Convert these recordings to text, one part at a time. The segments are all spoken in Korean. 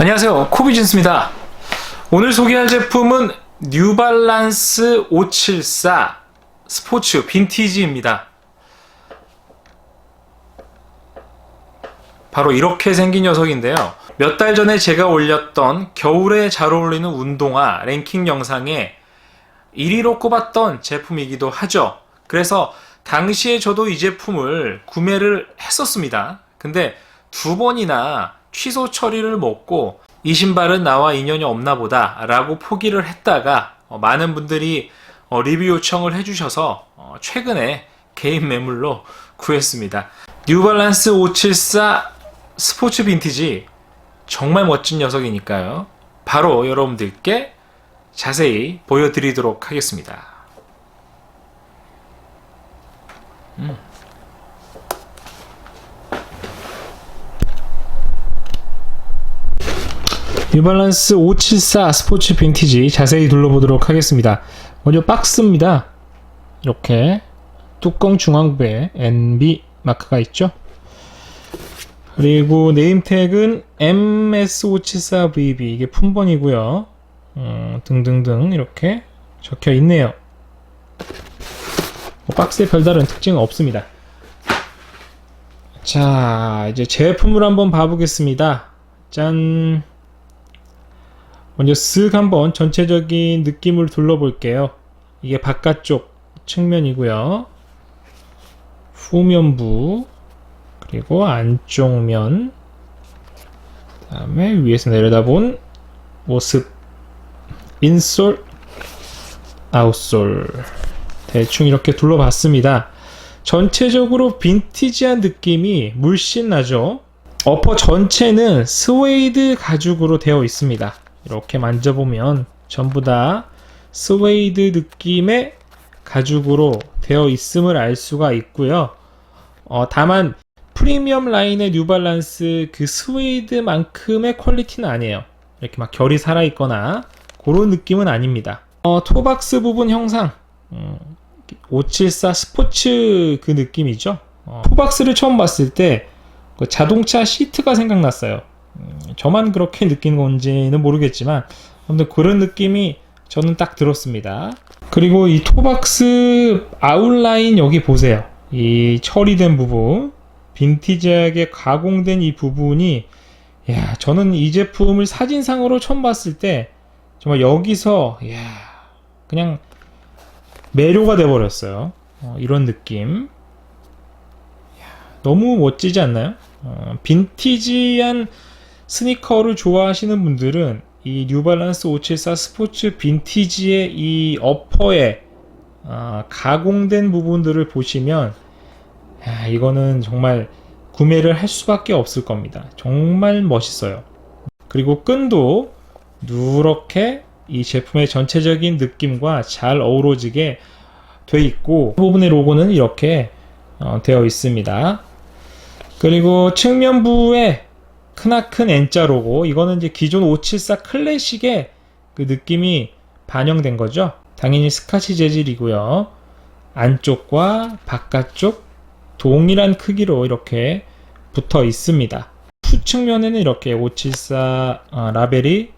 안녕하세요. 코비진스입니다. 오늘 소개할 제품은 뉴발란스 574 스포츠 빈티지입니다. 바로 이렇게 생긴 녀석인데요. 몇 달 전에 제가 올렸던 겨울에 잘 어울리는 운동화 랭킹 영상에 1위로 꼽았던 제품이기도 하죠. 그래서 당시에 저도 이 제품을 구매를 했었습니다. 근데 두 번이나 취소 처리를 먹고 이 신발은 나와 인연이 없나 보다 라고 포기를 했다가 어, 많은 분들이 어, 리뷰 요청을 해주셔서 어, 최근에 개인 매물로 구했습니다. 뉴발란스 574 스포츠 빈티지 정말 멋진 녀석이니까요. 바로 여러분들께 자세히 보여드리도록 하겠습니다. 뉴발란스 574 스포츠 빈티지 자세히 둘러보도록 하겠습니다. 먼저 박스입니다. 이렇게 뚜껑 중앙부에 NB 마크가 있죠. 그리고 네임택은 MS574VB 이게 품번이고요. 어, 등등등 이렇게 적혀 있네요. 뭐 박스에 별다른 특징은 없습니다. 자, 이제 제품을 한번 봐보겠습니다. 짠. 먼저 쓱 한번 전체적인 느낌을 둘러볼게요. 이게 바깥쪽 측면이고요. 후면부 그리고 안쪽 면 그다음에 위에서 내려다본 모습 인솔 아웃솔 대충 이렇게 둘러봤습니다. 전체적으로 빈티지한 느낌이 물씬 나죠. 어퍼 전체는 스웨이드 가죽으로 되어 있습니다. 이렇게 만져보면 전부 다 스웨이드 느낌의 가죽으로 되어 있음을 알 수가 있고요. 어, 다만 프리미엄 라인의 뉴발란스 그 스웨이드만큼의 퀄리티는 아니에요. 이렇게 막 결이 살아있거나 그런 느낌은 아닙니다. 어, 토박스 부분 형상 음, 574 스포츠 그 느낌이죠. 어, 토박스를 처음 봤을 때 그 자동차 시트가 생각났어요. 음, 저만 그렇게 느낀 건지는 모르겠지만 아무튼 그런 느낌이 저는 딱 들었습니다. 그리고 이 토박스 아웃라인 여기 보세요. 이 처리된 부분, 빈티지하게 가공된 이 부분이 야, 저는 이 제품을 사진상으로 처음 봤을 때 정말 여기서 야, 그냥 매료가 돼 버렸어요. 어, 이런 느낌. 야, 너무 멋지지 않나요? 어, 빈티지한 스니커를 좋아하시는 분들은 이 뉴발란스 574 스포츠 빈티지의 이 어퍼에 어, 가공된 부분들을 보시면 야, 이거는 정말 구매를 할 수밖에 없을 겁니다. 정말 멋있어요. 그리고 끈도 누렇게 이 제품의 전체적인 느낌과 잘 어우러지게 돼 있고 그 부분의 로고는 이렇게 어, 되어 있습니다. 그리고 측면부에 크나큰 N자 로고 이거는 이제 기존 574 클래식의 그 느낌이 반영된 거죠. 당연히 스카치 재질이고요. 안쪽과 바깥쪽 동일한 크기로 이렇게 붙어 있습니다. 후측면에는 이렇게 574 어, 라벨이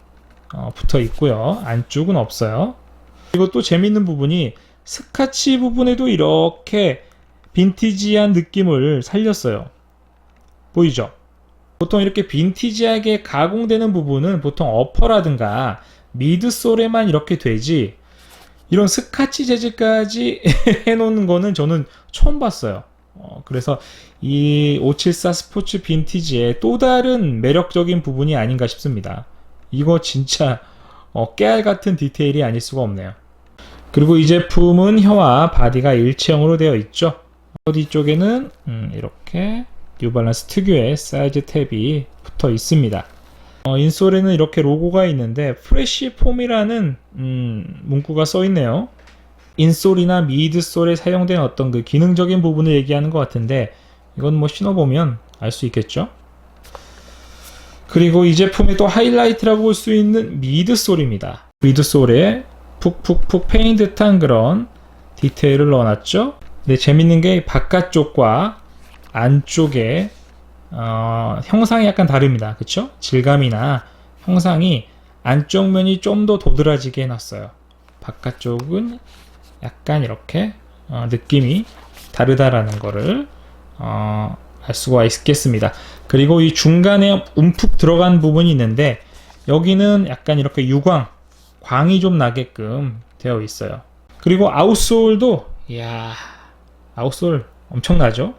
어, 붙어 있고요. 안쪽은 없어요. 그리고 또 재밌는 부분이 스카치 부분에도 이렇게 빈티지한 느낌을 살렸어요. 보이죠? 보통 이렇게 빈티지하게 가공되는 부분은 보통 어퍼라든가 미드솔에만 이렇게 되지 이런 스카치 재질까지 해놓는 거는 저는 처음 봤어요. 어, 그래서 이 574 스포츠 빈티지의 또 다른 매력적인 부분이 아닌가 싶습니다. 이거 진짜 어, 깨알 같은 디테일이 아닐 수가 없네요. 그리고 이 제품은 혀와 바디가 일체형으로 되어 있죠. 어디 쪽에는 음, 이렇게 뉴발란스 특유의 사이즈 탭이 붙어 있습니다. 어, 인솔에는 이렇게 로고가 있는데 프레쉬 폼이라는 음, 문구가 써 있네요. 인솔이나 미드솔에 사용된 어떤 그 기능적인 부분을 얘기하는 것 같은데 이건 뭐 신어보면 알 수 있겠죠. 그리고 이 제품의 또 하이라이트라고 볼 수 있는 미드솔입니다. 미드솔에 푹푹푹 패인 듯한 그런 디테일을 넣어놨죠. 근데 재밌는 게 바깥쪽과 안쪽에 어, 형상이 약간 다릅니다. 그쵸? 질감이나 형상이 안쪽 면이 좀 더 도드라지게 해놨어요. 바깥쪽은 약간 이렇게 어, 느낌이 다르다라는 거를 어, 알 수가 있겠습니다. 그리고 이 중간에 움푹 들어간 부분이 있는데 여기는 약간 이렇게 유광, 광이 좀 나게끔 되어 있어요. 그리고 아웃솔도 이야 아웃솔 엄청나죠?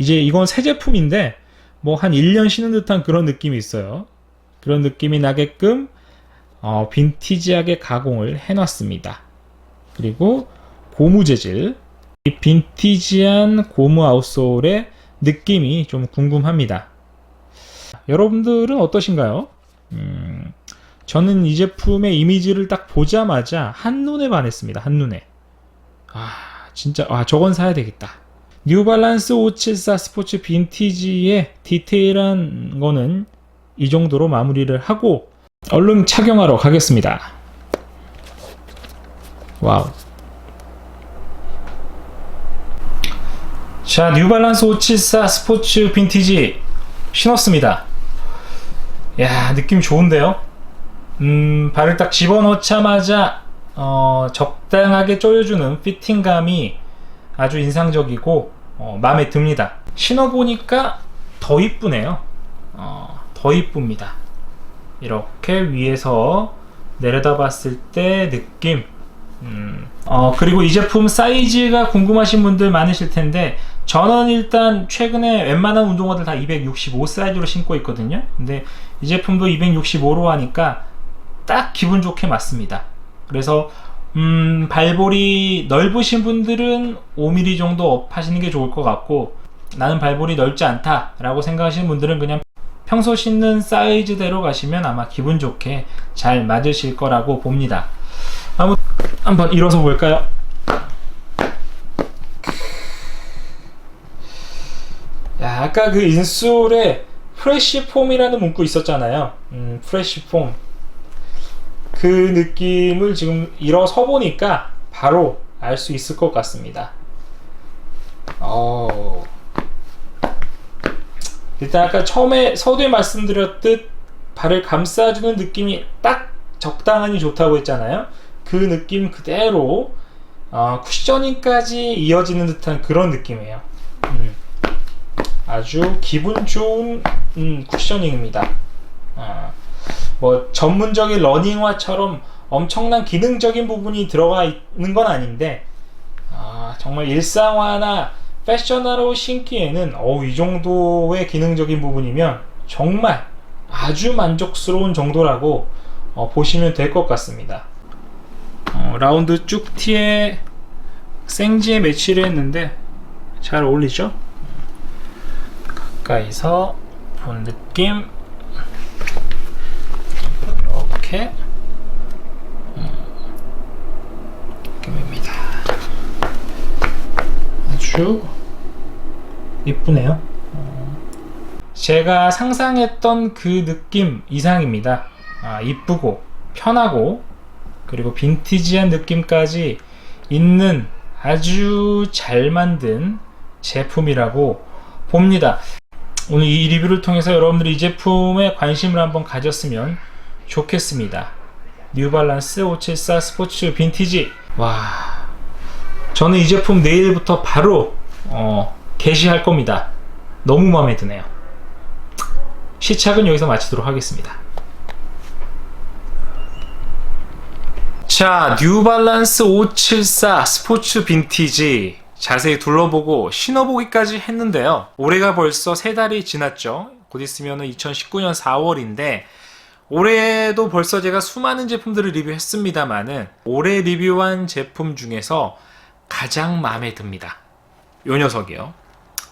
이제 이건 새 제품인데 뭐 한 1년 신은 듯한 그런 느낌이 있어요. 그런 느낌이 나게끔 어, 빈티지하게 가공을 해놨습니다. 그리고 고무 재질 이 빈티지한 고무 아웃솔의 느낌이 좀 궁금합니다. 여러분들은 어떠신가요? 음, 저는 이 제품의 이미지를 딱 보자마자 한눈에 반했습니다. 한눈에. 아, 진짜, 아, 저건 사야 되겠다. 뉴발란스 574 스포츠 빈티지의 디테일한 거는 이 정도로 마무리를 하고 얼른 착용하러 가겠습니다. 와우. 자, 뉴발란스 574 스포츠 빈티지 신었습니다. 야, 느낌 좋은데요? 음, 발을 딱 집어넣자마자 어, 적당하게 조여주는 피팅감이 아주 인상적이고 어, 마음에 듭니다. 신어보니까 더 이쁘네요. 어, 더 이쁩니다. 이렇게 위에서 내려다 봤을 때 느낌. 음, 어, 그리고 이 제품 사이즈가 궁금하신 분들 많으실 텐데 저는 일단 최근에 웬만한 운동화들 다 265 사이즈로 신고 있거든요. 근데 이 제품도 265로 하니까 딱 기분 좋게 맞습니다. 그래서 음, 발볼이 넓으신 분들은 5mm 정도 업 하시는 게 좋을 것 같고 나는 발볼이 넓지 않다라고 생각하시는 분들은 그냥 평소 신는 사이즈대로 가시면 아마 기분 좋게 잘 맞으실 거라고 봅니다. 한번 한번 일어서 볼까요? 야, 아까 그 인솔에 프레쉬 폼이라는 문구 있었잖아요. 음, 프레쉬 폼. 그 느낌을 지금 일어서 보니까 바로 알 수 있을 것 같습니다. 어. 일단 아까 처음에 서두에 말씀드렸듯 발을 감싸주는 느낌이 딱 적당하니 좋다고 했잖아요. 그 느낌 그대로 어, 쿠셔닝까지 이어지는 듯한 그런 느낌이에요. 음. 아주 기분 좋은 음, 쿠셔닝입니다. 아, 뭐 전문적인 러닝화처럼 엄청난 기능적인 부분이 들어가 있는 건 아닌데 아, 정말 일상화나 패셔너로 신기에는 어우, 이 정도의 기능적인 부분이면 정말 아주 만족스러운 정도라고 어, 보시면 될 것 같습니다. 어, 라운드 쭉티에 생지에 매치를 했는데 잘 어울리죠? 가까이서 본 느낌 이렇게 음, 느낌입니다. 아주 이쁘네요. 어, 제가 상상했던 그 느낌 이상입니다. 아, 이쁘고 편하고 그리고 빈티지한 느낌까지 있는 아주 잘 만든 제품이라고 봅니다. 오늘 이 리뷰를 통해서 여러분들이 이 제품에 관심을 한번 가졌으면 좋겠습니다. 뉴발란스 574 스포츠 빈티지. 와. 저는 이 제품 내일부터 바로 어, 게시할 겁니다. 너무 마음에 드네요. 시착은 여기서 마치도록 하겠습니다. 자, 뉴발란스 574 스포츠 빈티지 자세히 둘러보고 신어보기까지 했는데요. 올해가 벌써 세 달이 지났죠. 곧 있으면 2019년 4월인데 올해도 벌써 제가 수많은 제품들을 리뷰했습니다만은 올해 리뷰한 제품 중에서 가장 마음에 듭니다. 요 녀석이요.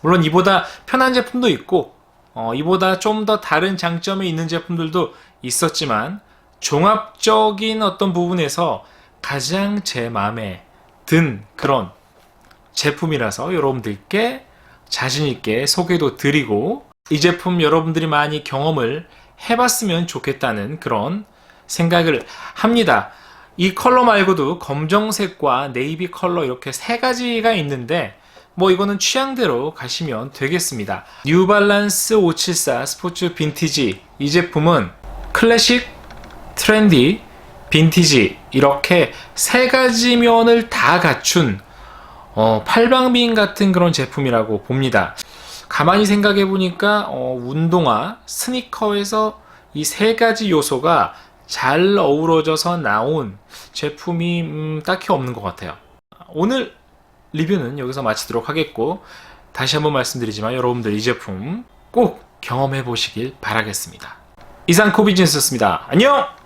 물론 이보다 편한 제품도 있고 어, 이보다 좀 더 다른 장점이 있는 제품들도 있었지만 종합적인 어떤 부분에서 가장 제 마음에 든 그런 제품이라서 여러분들께 자신있게 소개도 드리고 이 제품 여러분들이 많이 경험을 해봤으면 좋겠다는 그런 생각을 합니다. 이 컬러 말고도 검정색과 네이비 컬러 이렇게 세 가지가 있는데 뭐 이거는 취향대로 가시면 되겠습니다. 뉴발란스 574 스포츠 빈티지 이 제품은 클래식, 트렌디, 빈티지 이렇게 세 가지 면을 다 갖춘 어, 팔방미인 같은 그런 제품이라고 봅니다. 가만히 생각해 보니까 어, 운동화, 스니커에서 이 세 가지 요소가 잘 어우러져서 나온 제품이 음, 딱히 없는 것 같아요. 오늘 리뷰는 여기서 마치도록 하겠고 다시 한번 말씀드리지만 여러분들 이 제품 꼭 경험해 보시길 바라겠습니다. 이상 코비진스였습니다. 안녕!